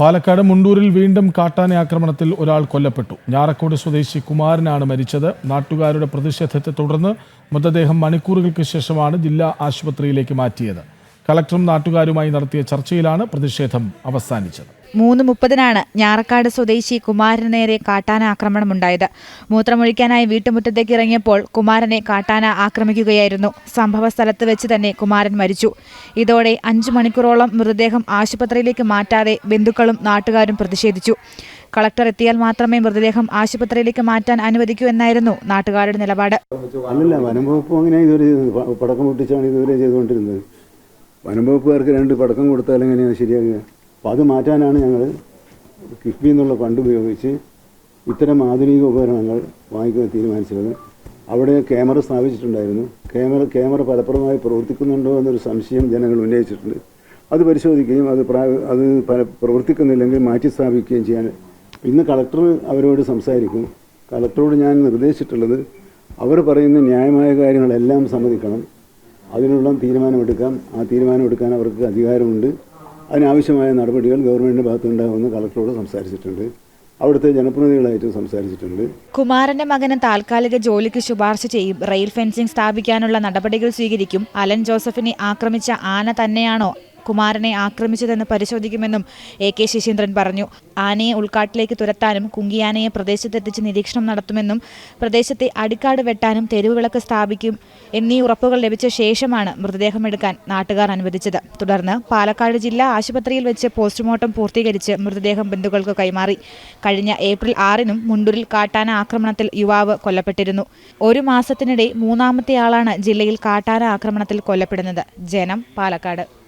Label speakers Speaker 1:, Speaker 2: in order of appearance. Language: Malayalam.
Speaker 1: പാലക്കാട് മുണ്ടൂരിൽ വീണ്ടും കാട്ടാന ആക്രമണത്തിൽ ഒരാൾ കൊല്ലപ്പെട്ടു. ഞാറക്കോട് സ്വദേശി കുമാരനാണ് മരിച്ചത്. നാട്ടുകാരുടെ പ്രതിഷേധത്തെ തുടർന്ന് മൃതദേഹം മണിക്കൂറുകൾക്ക് ശേഷമാണ് ജില്ലാ ആശുപത്രിയിലേക്ക് മാറ്റിയത്. കളക്ടറും നാട്ടുകാരുമായി നടത്തിയ ചർച്ചയിലാണ് പ്രതിഷേധം അവസാനിച്ചത്.
Speaker 2: മൂന്ന് മുപ്പതിനാണ് ഞാറക്കാട് സ്വദേശി കുമാരന് നേരെ കാട്ടാന ആക്രമണമുണ്ടായത്. മൂത്രമൊഴിക്കാനായി വീട്ടുമുറ്റത്തേക്ക് ഇറങ്ങിയപ്പോൾ കുമാരനെ കാട്ടാന ആക്രമിക്കുകയായിരുന്നു. സംഭവ സ്ഥലത്ത് വെച്ച് തന്നെ കുമാരൻ മരിച്ചു. ഇതോടെ അഞ്ചു മണിക്കൂറോളം മൃതദേഹം ആശുപത്രിയിലേക്ക് മാറ്റാതെ ബന്ധുക്കളും നാട്ടുകാരും പ്രതിഷേധിച്ചു. കളക്ടർ എത്തിയാൽ മാത്രമേ മൃതദേഹം ആശുപത്രിയിലേക്ക് മാറ്റാൻ അനുവദിക്കൂ എന്നായിരുന്നു നാട്ടുകാരുടെ നിലപാട്.
Speaker 3: അല്ലല്ല വനംവകുപ്പ് അങ്ങനെ ഇതുവരെ പടക്കം പൊട്ടിച്ചാണ് ഇതുവരെ ചെയ്തുകൊണ്ടിരുന്നത്. വനംവകുപ്പുകാർക്ക് രണ്ട് പടക്കം കൊടുത്താൽ എങ്ങനെയാണ് ശരിയാകുക? അപ്പോൾ അത് മാറ്റാനാണ് ഞങ്ങൾ കിഫ്ബി എന്നുള്ള ഫണ്ട് ഉപയോഗിച്ച് ഇത്തരം ആധുനിക ഉപകരണങ്ങൾ വാങ്ങിക്കാൻ തീരുമാനിച്ചത് അവിടെ ക്യാമറ സ്ഥാപിച്ചിട്ടുണ്ടായിരുന്നു. ക്യാമറ ക്യാമറ ഫലപ്രദമായി പ്രവർത്തിക്കുന്നുണ്ടോ എന്നൊരു സംശയം ജനങ്ങൾ ഉന്നയിച്ചിട്ടുണ്ട്. അത് പരിശോധിക്കുകയും അത് പ്രാ അത് പ്രവർത്തിക്കുന്നില്ലെങ്കിൽ മാറ്റി സ്ഥാപിക്കുകയും ചെയ്യാൻ. ഇന്ന് കളക്ടർ അവരോട് സംസാരിക്കും. കളക്ടറോട് ഞാൻ നിർദ്ദേശിച്ചിട്ടുള്ളത് അവർ പറയുന്ന ന്യായമായ കാര്യങ്ങളെല്ലാം സമ്മതിക്കണം. അതിനുള്ള തീരുമാനമെടുക്കാം. ആ തീരുമാനമെടുക്കാൻ അവർക്ക് അധികാരമുണ്ട്. അതിനാവശ്യമായ നടപടികൾ ഗവൺമെന്റിന്റെ ഭാഗത്തുണ്ടാകുമെന്ന് കളക്ടറോട് സംസാരിച്ചിട്ടുണ്ട്. അവിടുത്തെ ജനപ്രതിനിധികളായിട്ട് സംസാരിച്ചിട്ടുണ്ട്.
Speaker 2: കുമാരന്റെ മകന് താൽക്കാലിക ജോലിക്ക് ശുപാർശ ചെയ്യും. റെയിൽ ഫെൻസിംഗ് സ്ഥാപിക്കാനുള്ള നടപടികൾ സ്വീകരിക്കും. അലൻ ജോസഫിനെ ആക്രമിച്ച ആന തന്നെയാണോ കുമാരനെ ആക്രമിച്ചതെന്ന് പരിശോധിക്കുമെന്നും എ കെ ശശീന്ദ്രൻ പറഞ്ഞു. ആനയെ ഉൾക്കാട്ടിലേക്ക് തുരത്താനും കുങ്കിയാനയെ പ്രദേശത്തെത്തിച്ച് നിരീക്ഷണം നടത്തുമെന്നും പ്രദേശത്തെ അടിക്കാട് വെട്ടാനും തെരുവുവിളക്ക് സ്ഥാപിക്കും എന്നീ ഉറപ്പുകൾ ലഭിച്ച ശേഷമാണ് മൃതദേഹം എടുക്കാൻ നാട്ടുകാർ അനുവദിച്ചത്. തുടർന്ന് പാലക്കാട് ജില്ലാ ആശുപത്രിയിൽ വെച്ച് പോസ്റ്റ്മോർട്ടം പൂർത്തീകരിച്ച് മൃതദേഹം ബന്ധുക്കൾക്ക് കൈമാറി. കഴിഞ്ഞ ഏപ്രിൽ ആറിനും മുണ്ടൂരിൽ കാട്ടാന ആക്രമണത്തിൽ യുവാവ് കൊല്ലപ്പെട്ടിരുന്നു. ഒരു മാസത്തിനിടെ മൂന്നാമത്തെ ആളാണ് ജില്ലയിൽ കാട്ടാന ആക്രമണത്തിൽ കൊല്ലപ്പെടുന്നത്. ജനം പാലക്കാട്.